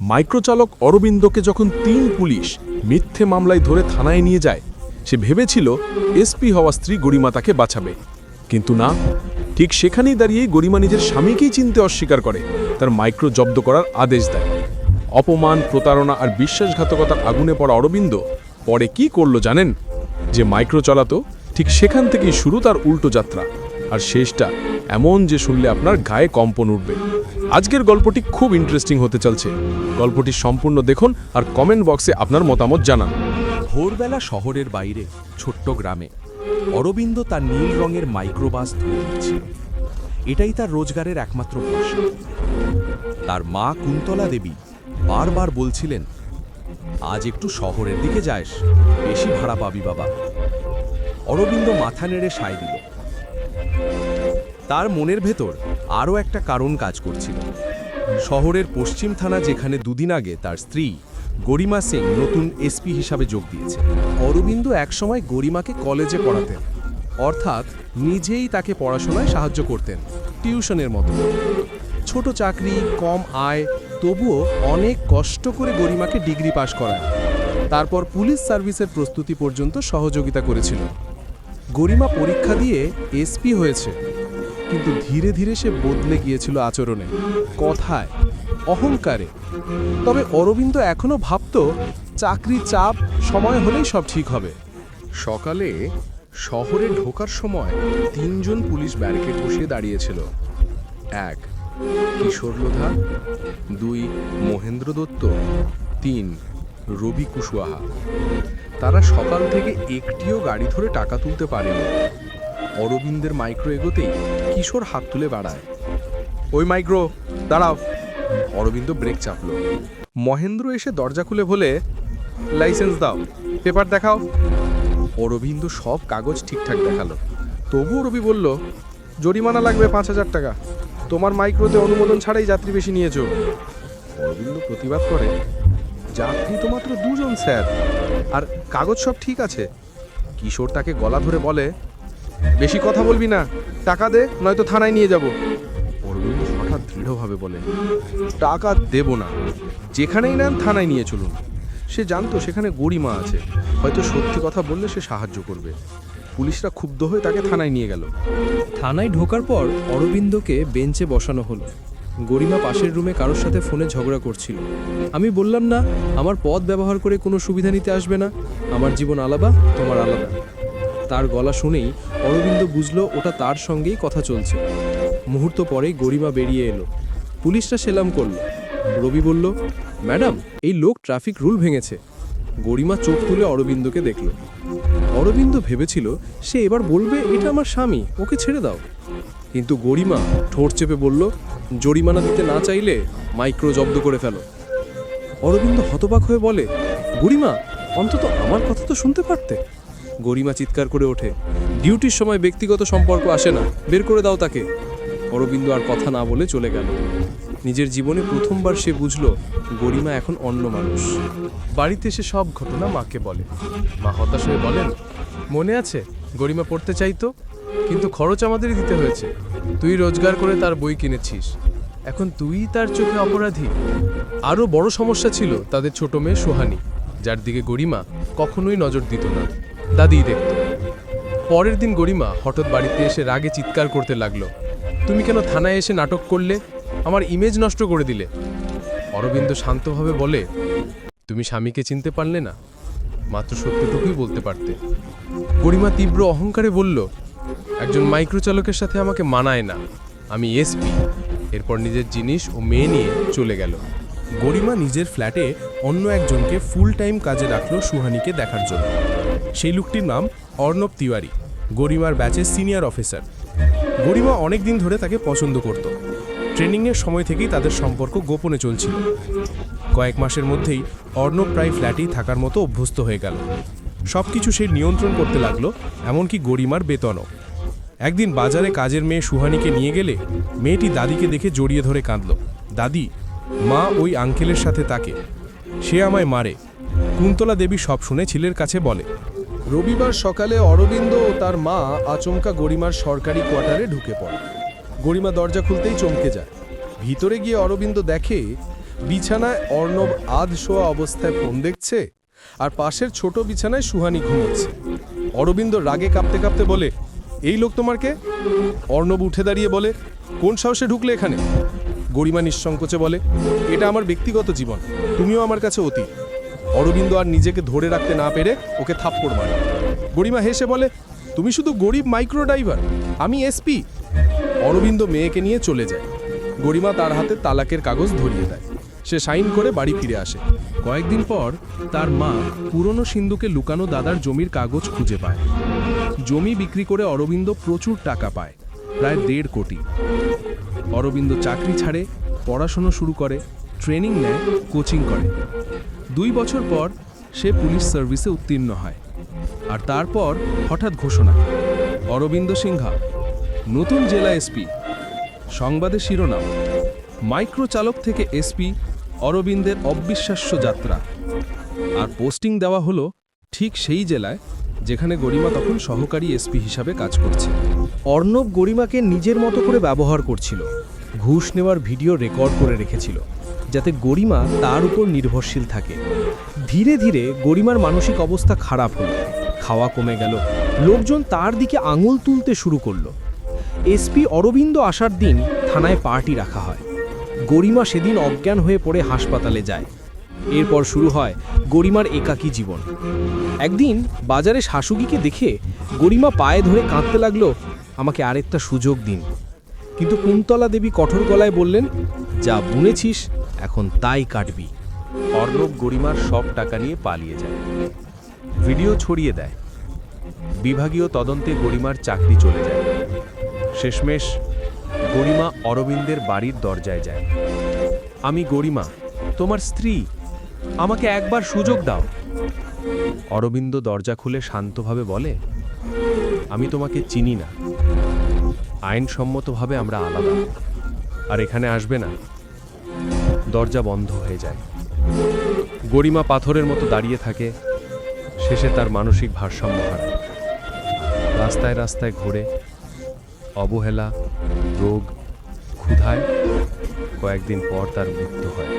মাইক্রোচালক অরবিন্দকে যখন তিন পুলিশ মিথ্যে মামলায় ধরে থানায় নিয়ে যায়, সে ভেবেছিল এসপি হওয়া স্ত্রী গরিমা তাকে বাঁচাবে। কিন্তু না, ঠিক সেখানেই দাঁড়িয়ে গরিমা নিজের স্বামীকেই চিনতে অস্বীকার করে, তার মাইক্রো জব্দ করার আদেশ দেয়। অপমান, প্রতারণা আর বিশ্বাসঘাতকতার আগুনে পড়া অরবিন্দ পরে কি করল জানেন? যে মাইক্রো চালাতো, ঠিক সেখান থেকেই শুরু তার উল্টো যাত্রা। আর শেষটা এমন যে শুনলে আপনার গায়ে কম্পন উঠবে। আজকের গল্পটি খুব ইন্টারেস্টিং হতে চলছে। গল্পটি সম্পূর্ণ দেখুন আর কমেন্ট বক্সে আপনার মতামত জানান। ভোরবেলা শহরের বাইরে, ছোট্ট গ্রামে, অরবিন্দ তার নীল রঙের মাইক্রোবাস দিচ্ছিল এটাই তার রোজগারের একমাত্র ভরসা তার মা কুন্তলা দেবী বারবার বলছিলেন, আজ একটু শহরের দিকে যাস, বেশি ভাড়া পাবি বাবা। অরবিন্দ মাথা নেড়ে সায় দিল। তার মনের ভেতর আরও একটা কারণ কাজ করছিল। শহরের পশ্চিম থানা যেখানে দুদিন আগে তার স্ত্রী গরিমা সিং নতুন এসপি হিসাবে যোগ দিয়েছে। অরবিন্দ একসময় গরিমাকে কলেজে পড়াতেন, অর্থাৎ নিজেই তাকে পড়াশোনায় সাহায্য করতেন, টিউশনের মতো। ছোট চাকরি, কম আয়, তবুও অনেক কষ্ট করে গরিমাকে ডিগ্রি পাশ করায় তারপর পুলিশ সার্ভিসের প্রস্তুতি পর্যন্ত সহযোগিতা করেছিল। গরিমা পরীক্ষা দিয়ে এসপি হয়েছে। কিন্তু ধীরে ধীরে সে বদলে গিয়েছিল আচরণে, কথায়, অহংকারে। তবে অরবিন্দ এখনও ভাবত চাকরি চাপ সময় হলেই সব ঠিক হবে। সকালে শহরে ঢোকার সময় তিনজন পুলিশ ব্যারিকেড বসিয়ে দাঁড়িয়েছিল। এক, কিশোর লোধা। দুই, মহেন্দ্র দত্ত। তিন, রবি কুশওয়াহা। তারা সকাল থেকে একটিও গাড়ি ধরে টাকা তুলতে পারেনি। অরবিন্দের মাইক্রো এগোতেই কিশোর হাত তুলে বাড়ায়। ওই মাইক্রো দাঁড়াও। অরবিন্দ ব্রেক চাপলো। মহেন্দ্র এসে দরজা খুলে বলে, লাইসেন্স দাও, পেপার দেখাও। অরবিন্দ সব কাগজ ঠিকঠাক দেখাল। তবুও রবি বলল, জরিমানা লাগবে পাঁচ হাজার টাকা। তোমার মাইক্রোতে অনুমোদন ছাড়াই যাত্রী বেশি নিয়েছো। অরবিন্দ প্রতিবাদ করে, যাত্রী তো মাত্র দুজন, স্যার। আর কাগজ সব ঠিক আছে। কিশোর তাকে গলা ধরে বলে, বেশি কথা বলবি না। টাকা দে, নয়তো থানায় নিয়ে যাব। অরবিন্দ হঠাৎ দৃঢ়ভাবে বলে, টাকা দেব না। যেখানেই নেন থানায় নিয়ে চলুন। সে জানতো সেখানে গরিমা আছে। হয়তো সত্যি কথা বললে সে সাহায্য করবে। পুলিশরা ক্ষুব্ধ হয়ে তাকে থানায় নিয়ে গেল। থানায় ঢোকার পর অরবিন্দকে বেঞ্চে বসানো হলো। গরিমা পাশের রুমে কারোর সাথে ফোনে ঝগড়া করছিল। আমি বললাম, না, আমার পদ ব্যবহার করে কোনো সুবিধা নিতে আসবে না। আমার জীবন আলাদা, তোমার আলাদা। তার গলা শুনেই অরবিন্দ বুঝলো ওটা তার সঙ্গেই কথা চলছে। মুহূর্ত পরেই গরিমা বেরিয়ে এলো। পুলিশরা সেলাম করল। রবি বলল, ম্যাডাম, এই লোক ট্রাফিক রুল ভেঙেছে। গরিমা চোখ তুলে অরবিন্দকে দেখল। অরবিন্দ ভেবেছিল, সে এবার বলবে, এটা আমার স্বামী, ওকে ছেড়ে দাও। কিন্তু গরিমা ঠোঁট চেপে বলল, জরিমানা দিতে না চাইলে মাইক্রো জব্দ করে ফেলো। অরবিন্দ হতবাক হয়ে বলে, গরিমা, অন্তত আমার কথা তো শুনতে পারতে। গরিমা চিৎকার করে ওঠে। ডিউটির সময় ব্যক্তিগত সম্পর্ক আসে না। বের করে দাও তাকে। অরবিন্দ আর কথা না বলে চলে গেল। নিজের জীবনে প্রথমবার সে বুঝল, গরিমা এখন অন্য মানুষ। বাড়িতে এসে সব ঘটনা মাকে বলে। মা হতাশ হয়ে বলেন, মনে আছে? গরিমা পড়তে চাইতো কিন্তু খরচ আমাদেরই দিতে হয়েছে। তুই রোজগার করে তার বই কিনেছিস। এখন তুই তার চোখে অপরাধী। আরও বড় সমস্যা ছিল তাদের ছোট মেয়ে সোহানি, যার দিকে গরিমা কখনোই নজর দিত না। দাদিই দেখত। পরের দিন গরিমা হঠাৎ বাড়িতে এসে রাগে চিৎকার করতে লাগল। তুমি কেন থানায় এসে নাটক করলে? আমার ইমেজ নষ্ট করে দিলে। অরবিন্দ শান্তভাবে বলে, তুমি স্বামীকে চিনতে পারলে না। মাত্র সত্যটুকুই বলতে পারতে। গরিমা তীব্র অহংকারে বলল, একজন মাইক্রো চালকের সাথে আমাকে মানায় না। আমি এসপি। এরপর নিজের জিনিস ও মেয়ে নিয়ে চলে গেল। গরিমা নিজের ফ্ল্যাটে অন্য একজনকে ফুল টাইম কাজে রাখল সুহানিকে দেখার জন্য। সেই লোকটির নাম অর্ণব তিওয়ারি। গরিমার ব্যাচের সিনিয়র অফিসার। গরিমা অনেক দিন ধরে তাকে পছন্দ করত। ট্রেনিংয়ের সময় থেকেই তাদের সম্পর্ক গোপনে চলছিল। কয়েক মাসের মধ্যেই অর্ণব প্রায় ফ্ল্যাটেই থাকার মতো অভ্যস্ত হয়ে গেল। সব কিছু সে নিয়ন্ত্রণ করতে লাগল, এমনকি গরিমার বেতনও। একদিন বাজারে কাজের মেয়ে সুহানিকে নিয়ে গেলে মেয়েটি দাদিকে দেখে জড়িয়ে ধরে কাঁদল। দাদি, মা ওই আঙ্কেলের সাথে তাকে। সে আমায় মারে। কুন্তলা দেবী সব শুনে ছেলের কাছে বলে রবিবার সকালে অরবিন্দ ও তার মা আচমকা গরিমার সরকারি কোয়ার্টারে ঢুকে পড়ে। গরিমা দরজা খুলতেই চমকে যায়। ভিতরে গিয়ে অরবিন্দ দেখে বিছানায় অর্ণব আধ শোয়া অবস্থায় ফোন দেখছে আর পাশের ছোট বিছানায় সুহানি ঘুমোচ্ছে। অরবিন্দ রাগে কাঁপতে কাঁপতে বলে, এই লোক তোমার কে? অর্ণব উঠে দাঁড়িয়ে বলে, কোন সাহসে ঢুকলে এখানে? গরিমা নিঃসংকোচে বলে, এটা আমার ব্যক্তিগত জীবন। তুমিও আমার কাছে অতি অরবিন্দ আর নিজেকে ধরে রাখতে না পেরে ওকে থাপ্পড় মারে। গরিমা হেসে বলে, তুমি শুধু গরিব মাইক্রো ড্রাইভার, আমি এসপি। অরবিন্দ মেয়েকে নিয়ে চলে যায়। গরিমা তার হাতে তালাকের কাগজ ধরিয়ে দেয়। সে সাইন করে বাড়ি ফিরে আসে। কয়েকদিন পর তার মা পুরনো সিন্ধুকে লুকানো দাদার জমির কাগজ খুঁজে পায়। জমি বিক্রি করে অরবিন্দ প্রচুর টাকা পায়, প্রায় দেড় কোটি। অরবিন্দ চাকরি ছাড়ে, পড়াশোনা শুরু করে, ট্রেনিং নেয়, কোচিং করে। দুই বছর পর সে পুলিশ সার্ভিসে উত্তীর্ণ হয়। আর তারপর হঠাৎ ঘোষণা, অরবিন্দ সিংহা, নতুন জেলা এসপি, সংবাদে শিরোনাম মাইক্রো চালক থেকে এসপি, অরবিন্দের অবিশ্বাস্য যাত্রা। আর পোস্টিং দেওয়া হলো ঠিক সেই জেলায়, যেখানে গরিমা তখন সহকারী এসপি হিসাবে কাজ করছে। অর্ণব গরিমাকে নিজের মতো করে ব্যবহার করছিল। ঘুষ নেওয়ার ভিডিও রেকর্ড করে রেখেছিল। যাতে গরিমা তার উপর নির্ভরশীল থাকে। ধীরে ধীরে গরিমার মানসিক অবস্থা খারাপ হলো। খাওয়া কমে গেল। লোকজন তার দিকে আঙুল তুলতে শুরু করল। এসপি অরবিন্দ আসার দিন থানায় পার্টি রাখা হয়। গরিমা সেদিন অজ্ঞান হয়ে পড়ে হাসপাতালে যায়। এরপর শুরু হয় গরিমার একাকী জীবন। একদিন বাজারে শাশুগিকে দেখে গরিমা পায়ে ধরে কাঁদতে লাগল, আমাকে আরেকটা সুযোগ দিন। কিন্তু কুন্তলা দেবী কঠোর গলায় বললেন, যা বুনেছিস এখন তাই কাটবি। অর্ণব গরিমার সব টাকা নিয়ে পালিয়ে যায়। ভিডিও ছড়িয়ে দেয়। বিভাগীয় তদন্তে গরিমার চাকরি চলে যায়। শেষমেশ গরিমা অরবিন্দের বাড়ির দরজায় যায়। আমি গরিমা, তোমার স্ত্রী, আমাকে একবার সুযোগ দাও। অরবিন্দ দরজা খুলে শান্তভাবে বলে, আমি তোমাকে চিনি না। আইনসম্মতভাবে আমরা আলাদা। আর এখানে আসবে না। দরজা বন্ধ হয়ে যায়। গরিমা পাথরের মতো দাঁড়িয়ে থাকে, শেষে তার মানসিক ভারসাম্য হয় রাস্তায় রাস্তায় ঘোরে, অবহেলা, রোগ, ক্ষুধায় কয়েকদিন পর তার মৃত্যু হয়।